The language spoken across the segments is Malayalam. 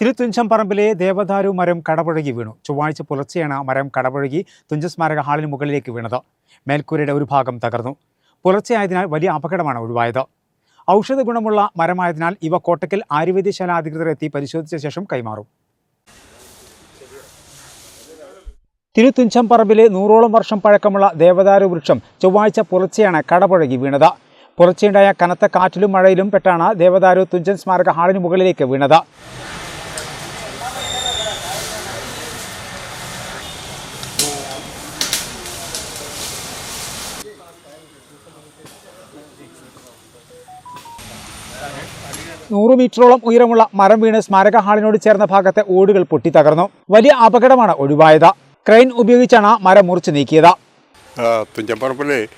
തിരുത്തുഞ്ചം പറമ്പിലെ ദേവദാരു മരം കടപുഴകി വീണു. ചൊവ്വാഴ്ച പുലർച്ചെയാണ് മരം കടപുഴകി തുഞ്ചസ്മാരക ഹാളിന് മുകളിലേക്ക് വീണത്. മേൽക്കൂരയുടെ ഒരു ഭാഗം തകർന്നു. പുലർച്ചെയായതിനാൽ വലിയ അപകടമാണ് ഒഴിവായത്. ഔഷധ ഗുണമുള്ള മരമായതിനാൽ ഇവ കോട്ടക്കൽ ആയുർവേദ്യശാല അധികൃതർ എത്തി പരിശോധിച്ച ശേഷം കൈമാറും. തിരുത്തുഞ്ചം പറമ്പിലെ നൂറോളം വർഷം പഴക്കമുള്ള ദേവദാരു വൃക്ഷം ചൊവ്വാഴ്ച പുലർച്ചെയാണ് കടപുഴകി വീണത്. പുലർച്ചെയുണ്ടായ കനത്ത കാറ്റിലും മഴയിലും പെട്ടാണ് ദേവദാരു തുഞ്ചൻ സ്മാരക ഹാളിന് മുകളിലേക്ക് വീണത്. നൂറ് മീറ്ററോളം ഉയരമുള്ള മരം വീണ് സ്മാരക ഹാളിനോട് ചേർന്ന ഭാഗത്തെ ഓടുകൾ പൊട്ടിത്തകർന്നു. വലിയ അപകടമാണ് ഒഴിവായത്. ക്രെയിൻ ഉപയോഗിച്ചാണ് മരം മുറിച്ച് നീക്കിയത്. ആ, തുഞ്ചൻപറമ്പിൽ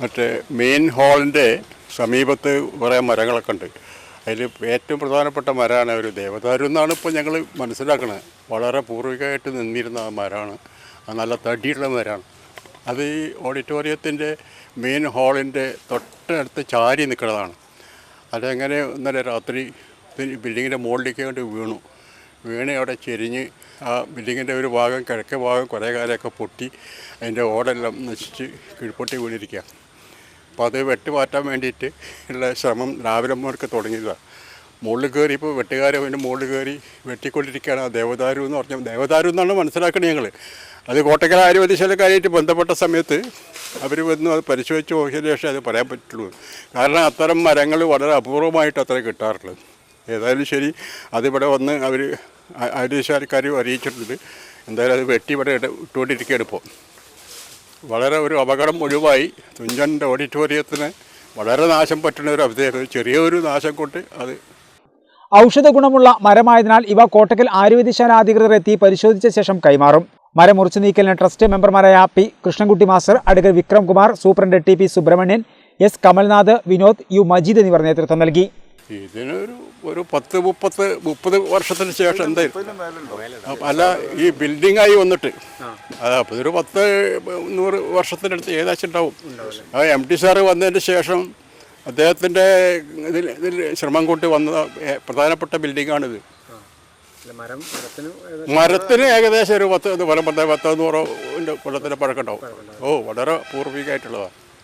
മറ്റേ മെയിൻ ഹാളിന്റെ സമീപത്ത് കുറേ മരങ്ങളൊക്കെ ഉണ്ട്. അതിൽ ഏറ്റവും പ്രധാനപ്പെട്ട മരമാണ് ഒരു ദേവദാരു എന്നാണ് ഇപ്പോൾ ഞങ്ങൾ മനസ്സിലാക്കുന്നത് വളരെ പൂർവികമായിട്ട് നിന്നിരുന്ന ആ മരമാണ്. ആ നല്ല തടിയുള്ള മരമാണ്. അത് ഈ ഓഡിറ്റോറിയത്തിന്റെ മെയിൻ ഹാളിന്റെ തൊട്ടടുത്ത് ചാരി നിൽക്കുന്നതാണ്. അതെങ്ങനെ ഇന്നലെ രാത്രി ബിൽഡിങ്ങിന്റെ മുകളിലേക്ക് കൊണ്ട് വീണു. വീണ് അവിടെ ചെരിഞ്ഞ് ആ ബിൽഡിങ്ങിന്റെ ഒരു ഭാഗം കിഴക്കേ ഭാഗം കുറേ കാലമൊക്കെ പൊട്ടി. അതിന്റെ ഓടെല്ലാം നശിച്ച് കീഴ്പൊട്ടി വീണിരിക്കുക. അപ്പോൾ അത് വെട്ടി മാറ്റാൻ വേണ്ടിയിട്ട് ഉള്ള ശ്രമം രാവിലെ മുതൽക്ക് തുടങ്ങിയതാണ് മുകളിൽ കയറി ഇപ്പോൾ വെട്ടുകാരെ അതിന്റെ മുകളിൽ കയറി വെട്ടിക്കൊണ്ടിരിക്കുകയാണ് ആ ദേവദാരു എന്ന് പറഞ്ഞാൽ ദേവദാരു എന്നാണ് മനസ്സിലാക്കണേ ഞങ്ങൾ. അത് കോട്ടക്കൽ ആയുർവേദശാലക്കാരായിട്ട് ബന്ധപ്പെട്ട സമയത്ത് അവർ വന്ന് അത് പരിശോധിച്ച് നോക്കിയതിന് ശേഷം അത് പറയാൻ പറ്റുള്ളൂ. കാരണം അത്തരം മരങ്ങൾ വളരെ അപൂർവമായിട്ട് അത്ര കിട്ടാറുള്ളത്. ഏതായാലും ശരി അതിവിടെ വന്ന് അവർ ആയുർവേദശാലക്കാർ അറിയിച്ചിട്ടുണ്ട്. എന്തായാലും അത് വെട്ടി ഇവിടെ ഇട്ട് ഇട്ടുകൊണ്ടിരിക്കുകയാണ് ഇപ്പോൾ. വളരെ ഒരു അപകടം ഒഴിവായി. തുഞ്ചന്റെ ഓഡിറ്റോറിയത്തിന് വളരെ നാശം പറ്റുന്ന ഒരു അവസ്ഥയാണ് ചെറിയൊരു നാശം കൊണ്ട് അത് ഔഷധ ഗുണമുള്ള മരമായതിനാൽ ഇവ കോട്ടക്കൽ ആയുർവേദശാല അധികൃതർ എത്തി പരിശോധിച്ച ശേഷം കൈമാറും. മരം മുറിച്ചു നീക്കലിന് ട്രസ്റ്റ് മെമ്പർമാരായ P Krishnankutty master advocate Vikram Kumar superintendent T P Subramanian S Kamalnath Vinod U Majeed എന്നിവർ നേതൃത്വം നൽകി. ഇതിനൊരു ഒരു പത്ത് മുപ്പത്ത് മുപ്പത് വർഷത്തിന് ശേഷം എന്തായാലും അല്ല ഈ ബിൽഡിംഗായി വന്നിട്ട്. അതാ അപ്പോൾ ഇതൊരു പത്ത് നൂറ് വർഷത്തിനടുത്ത് ഏകദേശം ഉണ്ടാവും. ആ എം ടി സാറ് വന്നതിന് ശേഷം അദ്ദേഹത്തിന്റെ ഇതിൽ ഇതിൽ ശ്രമം കൊണ്ട് വന്ന പ്രധാനപ്പെട്ട ബിൽഡിങ്ങാണിത്. മരത്തിന് ഏകദേശം ഒരു പത്ത് വരം പത്ത് പത്ത് നൂറോ കൊല്ലത്തിന്റെ പഴക്കം ഉണ്ടാവും. ഓ വളരെ പൂർവികമായിട്ടുള്ളതാണ്